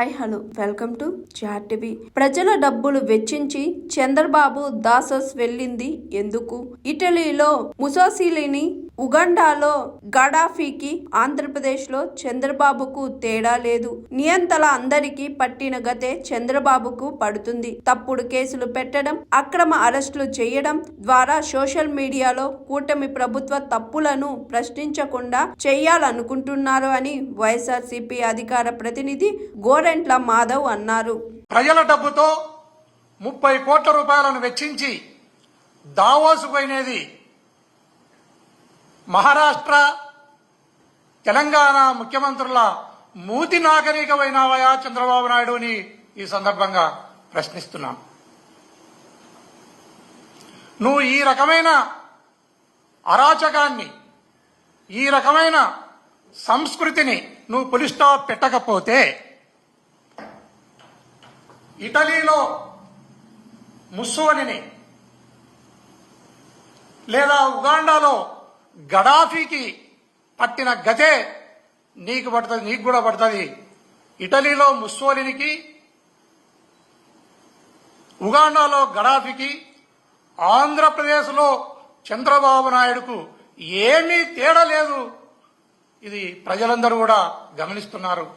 Hi hello. Welcome to TV. ప్రజల డబ్బులు వెచ్చించి చంద్రబాబు దాసస్ వెళ్ళింది. ఎందుకు? ఇటలీలో ముసాసిలిని ఉగండాలో గడాఫీకి ఆంధ్రప్రదేశ్లో చంద్రబాబుకు తేడా లేదు. నియంతల అందరికీ పట్టిన గతే చంద్రబాబుకు పడుతుంది. తప్పుడు కేసులు పెట్టడం అక్రమ అరెస్టులు చేయడం ద్వారా సోషల్ మీడియాలో కూటమి ప్రభుత్వ తప్పులను ప్రశ్నించకుండా చేయాలనుకుంటున్నారు అని వైఎస్ఆర్సీపీ అధికార ప్రతినిధి గోరెంట్ల మాధవ్ అన్నారు. ప్రజల డబ్బుతో ముప్పై కోట్ల రూపాయలను వెచ్చించి దావోసు పోయినది మహారాష్ట్ర తెలంగాణ ముఖ్యమంత్రుల మూతి నాగరికమైనవయా చంద్రబాబు నాయుడు అని ఈ సందర్భంగా ప్రశ్నిస్తున్నాం. నువ్వు ఈ రకమైన అరాచకాన్ని ఈ రకమైన సంస్కృతిని నువ్వు పులిస్టా పెట్టకపోతే ఇటలీలో ముస్సోలిని లేదా ఉగాండాలో గడాఫీకి పట్టిన గతే నీకు పడుతుంది నీకు కూడా పడుతుంది. ఇటలీలో ముస్సోలినికి ఉగాండాలో గడాఫీకి ఆంధ్రప్రదేశ్లో చంద్రబాబు నాయుడుకు ఏమీ తేడా లేదు. ఇది ప్రజలందరూ కూడా గమనిస్తున్నారు.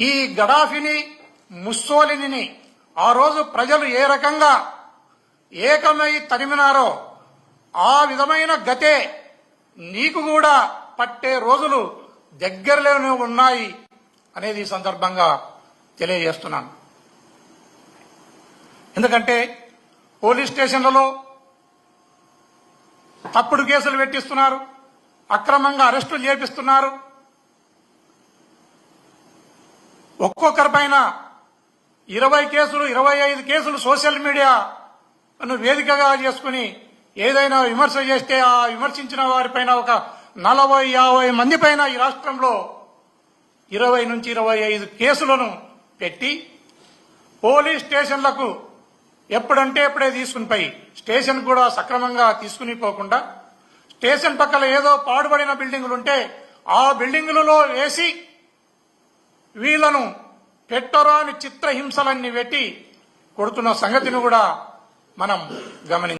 ఈ గడాఫిని ముస్సోలిని ఆ రోజు ప్రజలు ఏ రకంగా ఏకమై తరిమినారో ఆ విధమైన గతే నీకు కూడా పట్టే రోజులు దగ్గరలోనే ఉన్నాయి అనేది ఈ సందర్భంగా తెలియజేస్తున్నాను. ఎందుకంటే పోలీస్ స్టేషన్లలో తప్పుడు కేసులు పెట్టిస్తున్నారు అక్రమంగా అరెస్టులు చేపిస్తున్నారు. ఒక్కొక్కరి పైన ఇరవై కేసులు ఇరవై ఐదు కేసులు సోషల్ మీడియాను వేదికగా చేసుకుని ఏదైనా విమర్శ చేస్తే ఆ విమర్శించిన వారిపైన ఒక నలభై యాభై మంది పైన ఈ రాష్ట్రంలో ఇరవై నుంచి ఇరవై ఐదు కేసులను పెట్టి పోలీస్ స్టేషన్లకు ఎప్పుడంటే ఎప్పుడే తీసుకుని పోయి స్టేషన్ కూడా సక్రమంగా తీసుకుని పోకుండా స్టేషన్ పక్కన ఏదో పాడుబడిన బిల్డింగులు ఉంటే ఆ బిల్డింగులలో వేసి వీళ్ళను పెట్టరాని చిత్రహింసలన్నీ పెట్టి కొడుతున్న సంగతిని కూడా మనం గమనించాలి.